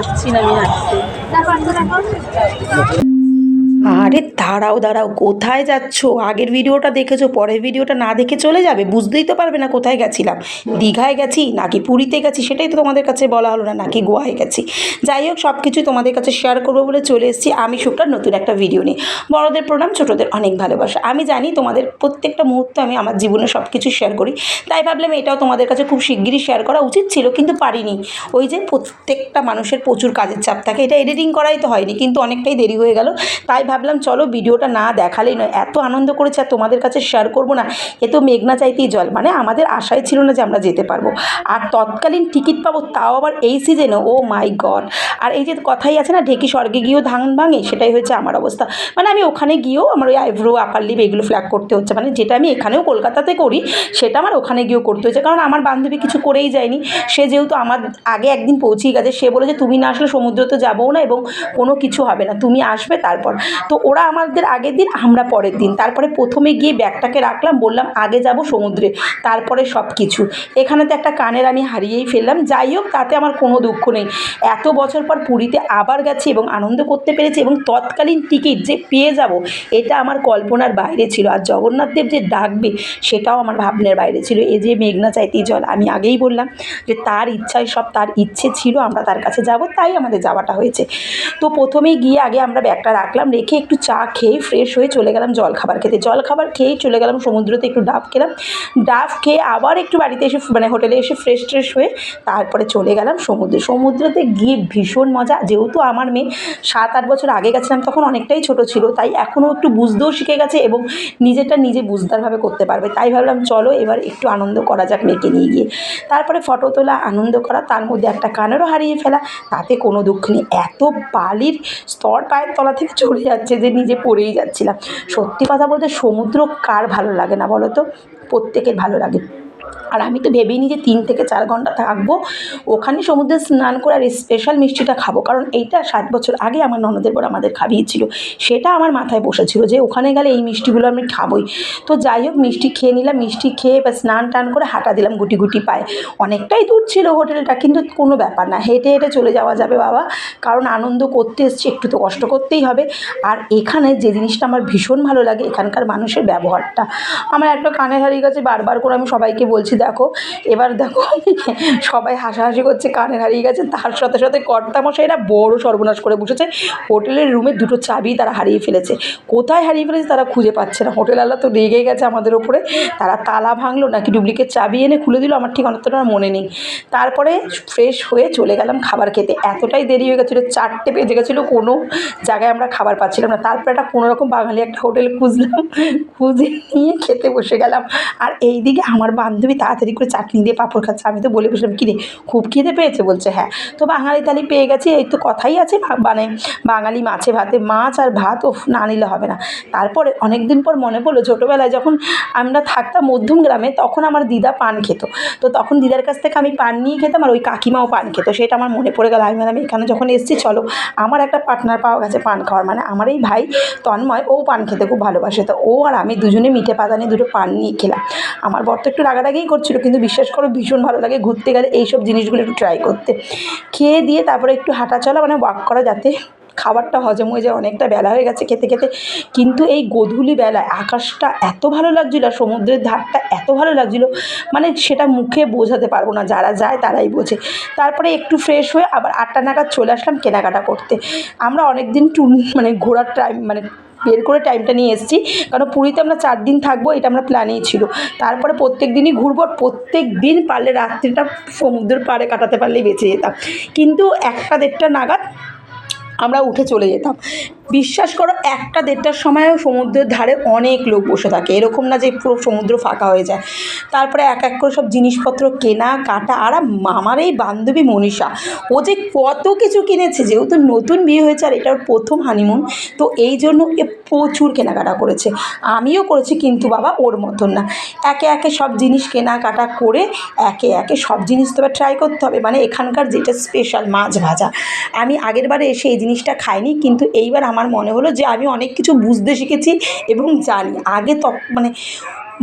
আচ্ছি না আমি আচ্ছি আরে দাঁড়াও দাঁড়াও, কোথায় যাচ্ছ? আগের ভিডিওটা দেখেছ, পরের ভিডিওটা না দেখে চলে যাবে? বুঝতেই তো পারবে না কোথায় গেছিলাম। দীঘায় গেছি, নাকি পুরীতে গেছি, সেটাই তো তোমাদের কাছে বলা হলো না, নাকি গোয়ায় গেছি। যাই হোক সব কিছুই তোমাদের কাছে শেয়ার করব বলে চলে এসেছি আমি শুক্লার নতুন একটা ভিডিও নিয়ে। বড়দের প্রণাম, ছোটোদের অনেক ভালোবাসা। আমি জানি তোমাদের প্রত্যেকটা মুহূর্ত আমি আমার জীবনে সব কিছু শেয়ার করি। তাই ভাবলাম এটাও তোমাদের কাছে খুব শিগগিরই শেয়ার করা উচিত ছিল, কিন্তু পারিনি। ওই যে প্রত্যেকটা মানুষের প্রচুর কাজের চাপ থাকে, এটা এডিটিং করাই তো হয়নি, কিন্তু অনেকটাই দেরি হয়ে গেল। তাই ভাবলাম চলো ভিডিওটা না দেখালেই নয়, এত আনন্দ করেছে আর তোমাদের কাছে শেয়ার করব না। এ তো মেঘনা চাইতেই জল মানে আমাদের আশাই ছিল না যে আমরা যেতে পারব। আর তৎকালীন টিকিট পাবো তাও আবার এই সিজনে ও মাই গড আর এই যে কথাই আছে না, ঢেকি স্বর্গে গিয়েও ধান ভাঙে, সেটাই হয়েছে আমার অবস্থা। মানে আমি ওখানে গিয়েও আমার ওই আইব্রো আপার লিপ এগুলো ফ্ল্যাগ করতে হচ্ছে। মানে যেটা আমি এখানেও কলকাতাতে করি, সেটা আমার ওখানে গিয়েও করতে হচ্ছে কারণ আমার বান্ধবী কিছু করেই যায়নি। সে যেহেতু আমার আগে একদিন পৌঁছেই গেছে, সে বলে যে তুমি না আসলে সমুদ্র তো যাবও না এবং কোনো কিছু হবে না। তুমি আসবে তারপর। তো ওরা আমাদের আগের দিন, আমরা পরের দিন। তারপরে প্রথমে গিয়ে ব্যাগটাকে রাখলাম, বললাম, আগে যাব সমুদ্রে। তারপরে সব কিছু এখানে তো একটা কানের আমি হারিয়েই ফেললাম। যাই হোক, তাতে আমার কোনো দুঃখ নেই। এত বছর পর পুরীতে আবার গেছি এবং আনন্দ করতে পেরেছি এবং তৎকালীন টিকিট যে পেয়ে যাব, এটা আমার কল্পনার বাইরে ছিল। আর জগন্নাথ দেব যে ডাকবে, সেটাও আমার ভাবনার বাইরে ছিল। এই যে মেঘনা চাইতেই জল, আমি আগেই বললাম যে তার ইচ্ছায় সব তার ইচ্ছে ছিল, আমরা তার কাছে যাব, তাই আমাদের যাওয়াটা হয়েছে। তো প্রথমেই গিয়ে আগে আমরা ব্যাগটা রাখলাম, রেখে একটু চা খেয়ে ফ্রেশ হয়ে চলে গেলাম জল খাবার খেতে। জল খাবার খেয়েই চলে গেলাম, সমুদ্রতে একটু ডাব খেলাম। ডাব খেয়ে আবার একটু বাড়িতে এসে মানে হোটেলে এসে ফ্রেশ ট্রেশ হয়ে তারপরে চলে গেলাম সমুদ্রে। সমুদ্রতে গিয়ে ভীষণ মজা। যেহেতু আমার মেয়ে সাত, আট বছর আগে গেছিলাম, তখন অনেকটাই ছোট ছিল, তাই এখনও একটু বুঝতেও শিখে গেছে এবং নিজেরটা নিজে বুঝদারভাবে করতে পারবে। তাই ভাবলাম, চলো এবার একটু আনন্দ করা যাক মেয়েকে নিয়ে গিয়ে। তারপরে ফটো তোলা, আনন্দ করা, তার মধ্যে একটা কানেরও হারিয়ে ফেলা। তাতে কোনো দুঃখ নেই। এত বালির স্তর পায়ের তলা থেকে চলে যাচ্ছে যে নিজে পড়েই যাচ্ছিলাম। সত্যি কথা বলতে সমুদ্র কার ভালো লাগে না বলো তো? প্রত্যেকের ভালো লাগে। আর আমি তো ভেবেই নি যে তিন থেকে চার ঘণ্টা থাকব। ওখানে সমুদ্রে স্নান করে আর স্পেশাল মিষ্টিটা খাব। কারণ এইটা সাত বছর আগে আমার ননদের বড় আমাদের খাইয়েছিল। সেটা আমার মাথায় বসেছিল যে ওখানে গেলে এই মিষ্টিগুলো আমি খাবোই। তো যাই হোক, মিষ্টি খেয়ে নিলাম। মিষ্টি খেয়ে বা স্নান টান করে হাঁটা দিলাম গুটি গুটি পায়ে। অনেকটাই দূর ছিল হোটেলটা, কিন্তু কোনো ব্যাপার না। হেঁটে হেঁটে চলে যাওয়া যাবে বাবা। কারণ আনন্দ করতে এসছি, একটু তো কষ্ট করতেই হবে। আর এখানে যে জিনিসটা আমার ভীষণ ভালো লাগে, এখানকার মানুষের ব্যবহারটা। আমার একটা কানে হারিয়ে গেছে, বারবার করে আমি সবাইকে বলছি দেখো, এবার দেখো, সবাই হাসাহাসি করছে কানে হারিয়ে গেছে, তার সাথে সাথে কর্তামশাইরা বড় সর্বনাশ করে বসেছে। হোটেলের রুমে দুটো চাবি তারা হারিয়ে ফেলেছে। কোথায় হারিয়ে ফেলেছে তারা খুঁজে পাচ্ছে না। হোটেল হোটেলওয়ালা তো রেগে গেছে আমাদের ওপরে। তারা তালা ভাঙলো, নাকি ডুপ্লিকেট চাবি এনে খুলে দিল, আমার ঠিক অনেকটা মনে নেই। তারপরে ফ্রেশ হয়ে চলে গেলাম খাবার খেতে। এতটাই দেরি হয়ে গেছিল, চারটে বেজে গেছিল, কোনো জায়গায় আমরা খাবার পাচ্ছিলাম না। তারপরে একটা কোনো রকম বাঙালি একটা হোটেল খুঁজলাম, খুঁজে নিয়ে খেতে বসে গেলাম। আর এই দিকে আমার বান্ধবী তাড়াতাড়ি করে চাটনি দিয়ে পাঁপড় খাচ্ছে। আমি তো বলে বসলাম কী রে খুব খিদে পেয়েছে? বলছে হ্যাঁ। তো বাঙালি থালি পেয়ে গেছি, এই তো কথাই আছে মানে বাঙালি মাছে ভাতে মাছ আর ভাত ও না নিলে হবে না। তারপরে অনেক দিন পর মনে পড়ল, ছোটোবেলায় যখন আমরা থাকতাম মধ্যম গ্রামে, তখন আমার দিদা পান খেত। তো তখন দিদার কাছ থেকে আমি পান নিয়ে খেতাম আর ওই কাকিমাও পান খেত। সেটা আমার মনে পড়ে গেল। আমি বললাম, এখানে যখন এসেছি, চলো। আমার একটা পার্টনার পাওয়া গেছে পান খাওয়ার। মানে আমার এই ভাই তন্ময়, ও পান খেতে খুব ভালোবাসে। তো ও আর আমি দুজনে মিঠে পাতা নিয়ে দুটো পান নিয়ে খেলাম। আমার বর তো একটু রাগারাগিই করছিল, কিন্তু বিশ্বাস করো ভীষণ ভালো লাগে ঘুরতে গেলে এইসব জিনিসগুলো একটু ট্রাই করতে। খেয়ে দিয়ে তারপরে একটু হাঁটা চলা মানে ওয়াক করা, যাতে খাবারটা হজম হয়ে যায়, অনেকটা বেলা হয়ে গেছে খেতে খেতে। কিন্তু এই গোধূলি বেলায় আকাশটা এত ভালো লাগছিল আর সমুদ্রের ধারটা এত ভালো লাগছিল মানে সেটা মুখে বোঝাতে পারব না, যারা যায় তারাই বোঝে। তারপরে একটু ফ্রেশ হয়ে আবার আটটা নাগাদ চলে আসলাম কেনাকাটা করতে। আমরা অনেক দিন টুর মানে ঘোরার টাইম মানে বের করে টাইমটা নিয়ে এসেছি। কারণ পুরীতে আমরা চার দিন থাকব, এটা আমরা প্ল্যানেই ছিল। তারপরে প্রত্যেক দিনই ঘুরবো প্রত্যেক দিন পারলে রাত্রিটা সমুদ্রের পাড়ে কাটাতে পারলেই বেঁচে যেতাম। কিন্তু একটা দেড়টা নাগাদ আমরা উঠে চলে যেতাম। বিশ্বাস করো, একটা দেড়টার সময়ও সমুদ্রের ধারে অনেক লোক বসে থাকে। এরকম না যে পুরো সমুদ্র ফাঁকা হয়ে যায়। তারপরে এক এক করে সব জিনিসপত্র কেনা, কাটা, আর মামার এই বান্ধবী মনীষা, ও যে কত কিছু কিনেছে, যেহেতু নতুন বিয়ে হয়েছে আর এটা ওর প্রথম হানিমুন তো এই জন্য এ প্রচুর কেনাকাটা করেছে। আমিও করেছি, কিন্তু বাবা ওর মতন না। একে একে সব জিনিস কেনাকাটা করে একে একে সব জিনিস তো ট্রাই করতে হবে। মানে এখানকার যেটা স্পেশাল মাছ ভাজা, আমি আগের বারে এসে এই জিনিসটা খাইনি, কিন্তু এইবার আমার মনে হলো যে আমি অনেক কিছু বুঝতে শিখেছি এবং জানি। আগে তক মানে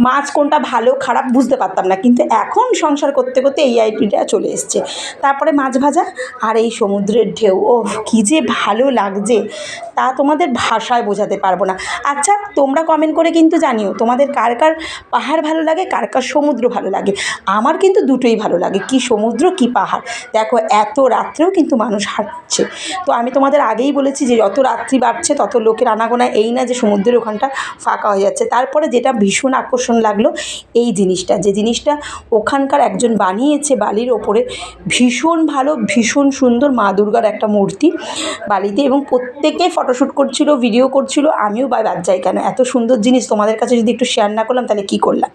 মাছ কোনটা ভালো, খারাপ বুঝতে পারতাম না, কিন্তু এখন সংসার করতে করতে এই আইডিটা চলে এসছে। তারপরে মাছ ভাজা আর এই সমুদ্রের ঢেউ ও কী যে ভালো লাগছে। তা তোমাদের ভাষায় বোঝাতে পারব না। আচ্ছা তোমরা কমেন্ট করে কিন্তু জানিও, তোমাদের কার কার পাহাড় ভালো লাগে, কার কার সমুদ্র ভালো লাগে? আমার কিন্তু দুটোই ভালো লাগে, কি সমুদ্র, কি পাহাড়। দেখো, এত রাত্রেও কিন্তু মানুষ হাঁটছে। তো আমি তোমাদের আগেই বলেছি যে যত রাত্রি বাড়ছে, তত লোকের আনাগোনা এই না যে সমুদ্রের ওখানটা ফাঁকা হয়ে যাচ্ছে। তারপরে যেটা ভীষণ আকর্ষণ লাগল, এই জিনিসটা, যে জিনিসটা ওখানকার একজন বানিয়েছে বালির ওপরে। ভীষণ ভালো, ভীষণ সুন্দর মা দুর্গার একটা মূর্তি বালিতে এবং প্রত্যেকে ফটোশ্যুট করছিল ভিডিও করছিল, আমিও বা বাদ যাই কেন? এত সুন্দর জিনিস তোমাদের কাছে যদি একটু শেয়ার না করলাম, তাহলে কী করলাম?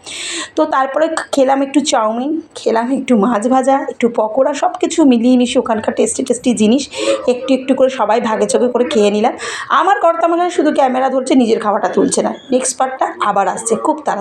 তো তারপরে খেলাম একটু চাউমিন, খেলাম একটু মাছ ভাজা, একটু পকোড়া সব কিছু মিলিয়ে মিশিয়ে ওখানকার টেস্টি টেস্টি জিনিস একটু একটু করে সবাই ভাগে চোখে করে খেয়ে নিলাম। আমার কর্তা মনে হয় শুধু ক্যামেরা ধরছে, নিজের খাওয়াটা তুলছে না। নেক্সট পার্টটা আবার আসছে, খুব তাড়াতাড়ি।